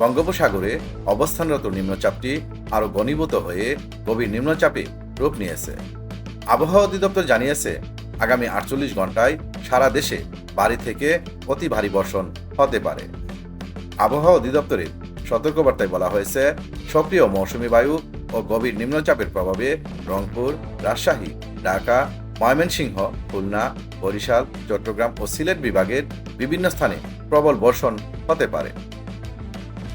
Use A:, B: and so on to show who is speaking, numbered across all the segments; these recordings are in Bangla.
A: বঙ্গোপসাগরে অবস্থানরত নিম্নচাপটি আরও ঘনীভূত হয়ে গভীর নিম্নচাপে রূপ নিয়েছে। আবহাওয়া অধিদপ্তর জানিয়েছে, আগামী আটচল্লিশ ঘন্টায় সারা দেশে ভারী থেকে অতি ভারী বর্ষণ হতে পারে। আবহাওয়া অধিদপ্তরের সতর্কবার্তায় বলা হয়েছে, সক্রিয় মৌসুমী বায়ু ও গভীর নিম্নচাপের প্রভাবে রংপুর, রাজশাহী, ঢাকা, ময়মনসিংহ, খুলনা, বরিশাল, চট্টগ্রাম ও সিলেট বিভাগের বিভিন্ন স্থানে প্রবল বর্ষণ হতে পারে।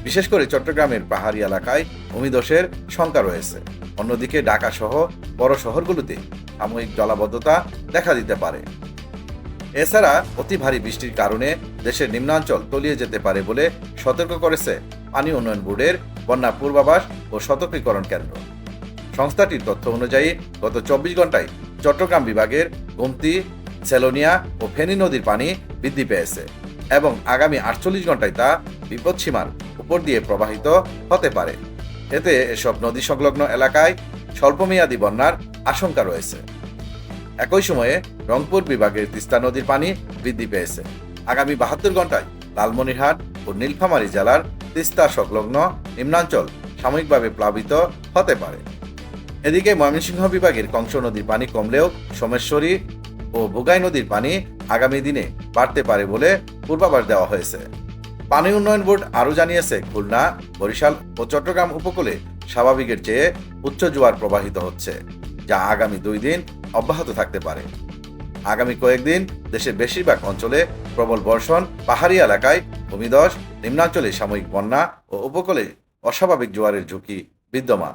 A: বিশেষ করে চট্টগ্রামের পাহাড়ি এলাকায় ভূমিধসের শঙ্কা রয়েছে। অন্যদিকে ঢাকা সহ বড় শহরগুলোতে সাময়িক জলাবদ্ধতা দেখা দিতে পারে। এছাড়া অতি ভারী বৃষ্টির কারণে দেশের নিম্নাঞ্চল তলিয়ে যেতে পারে বলে সতর্ক করেছে পানি উন্নয়ন বোর্ডের বন্যা পূর্বাভাস ও সতর্কীকরণ কেন্দ্র। সংস্থাটির তথ্য অনুযায়ী, গত চব্বিশ ঘন্টায় চট্টগ্রাম বিভাগের গুমতি, সেলোনিয়া ও ফেনী নদীর পানি বৃদ্ধি পেয়েছে এবং আগামী আটচল্লিশ ঘন্টায় তা বিপদসীমার উপর দিয়ে প্রবাহিত হতে পারে। এতে এসব নদী সংলগ্ন এলাকায় স্বল্পমেয়াদী বন্যার আশঙ্কা রয়েছে। একই সময়ে রংপুর বিভাগের তিস্তা নদীর পানি বৃদ্ধি পেয়েছে। আগামী বাহাত্তর ঘন্টায় লালমনিরহাট ও নীলফামারী জেলার তিস্তা সংলগ্ন নিম্নাঞ্চল সাময়িকভাবে প্লাবিত হতে পারে। এদিকে ময়মনসিংহ বিভাগের কংস নদীর পানি কমলেও সোমেশ্বরী ও বুগাই নদীর পানি আগামী দিনে বাড়তে পারে বলে পূর্বাভাস দেওয়া হয়েছে। পানি উন্নয়ন বোর্ড আরও জানিয়েছে, খুলনা, বরিশাল ও চট্টগ্রাম উপকূলে স্বাভাবিকের চেয়ে উচ্চ জোয়ার প্রবাহিত হচ্ছে, যা আগামী দুই দিন অব্যাহত থাকতে পারে। আগামী কয়েকদিন দেশের বেশিরভাগ অঞ্চলে প্রবল বর্ষণ, পাহাড়ি এলাকায় ভূমিধস, নিম্নাঞ্চলে সাময়িক বন্যা ও উপকূলে অস্বাভাবিক জোয়ারের ঝুঁকি বিদ্যমান।